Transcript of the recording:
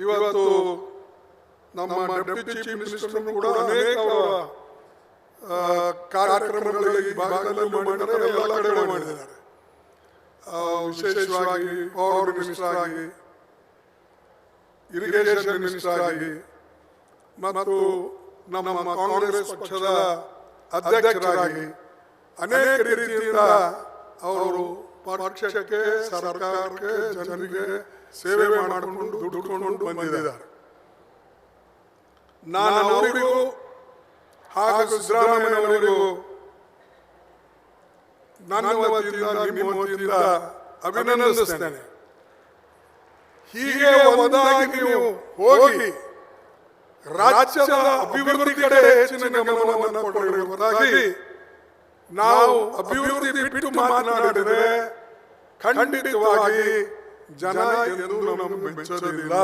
ಇವತ್ತು ನಮ್ಮ deputy chief minister ಕೂಡ ಅನೇಕ ಅವರ, ಆ, ಕಾರ್ಯಕ್ರಮಗಳು ಈ ಭಾಗದಲ್ಲಿ ಮಾಡಿದ್ದಾರೆ ಎಲ್ಲ ಕಡೆ ಮಾಡಿದ್ದಾರೆ. ವಿಶೇಷವಾಗಿ ಪವರ್ ಮಿನಿಸ್ಟರ್ ಆಗಿ ಇರಿಗೇಷನ್ ಮಿನಿಸ್ಟರ್ ಆಗಿ ಮತ್ತು ನಮ್ಮ ಕಾಂಗ್ರೆಸ್ ಪಕ್ಷದ ಅಧ್ಯಕ್ಷರಾಗಿ ಅನೇಕ ರೀತಿಯಿಂದ ಅವರು ಪಕ್ಷಕ್ಕೆ, ಸರ್ಕಾರಕ್ಕೆ, ಜನರಿಗೆ ಸೇವೆ ಮಾಡಿಕೊಂಡು ದುಡ್ಕೊಂಡು ಬಂದಿದ್ದಾರೆ. ನಾನು ಅವರಿಗೂ ಹಾಗೂ ಸಿದ್ದರಾಮಯ್ಯನವರಿಗೂ, ನನ್ನ ವತಿಯಿಂದ, ನಿಮ್ಮ ವತಿಯಿಂದ ಹೀಗೆ ಒಂದಾಗಿ ನೀವು ಹೋಗಿ ರಾಜ್ಯದ ಅಭಿವೃದ್ಧಿ ಕಡೆ ಹೆಚ್ಚಿನ ಗಮನವನ್ನು ಕೊಡಬೇಕಾಗಿ ನಾವು ಅಭಿವೃದ್ಧಿ ಮಾತನಾಡಿದರೆ ಖಂಡಿತವಾಗಿ ಜನ ಎಂದು ನಮ್ಮ ಮೆಚ್ಚೋದಿಲ್ಲ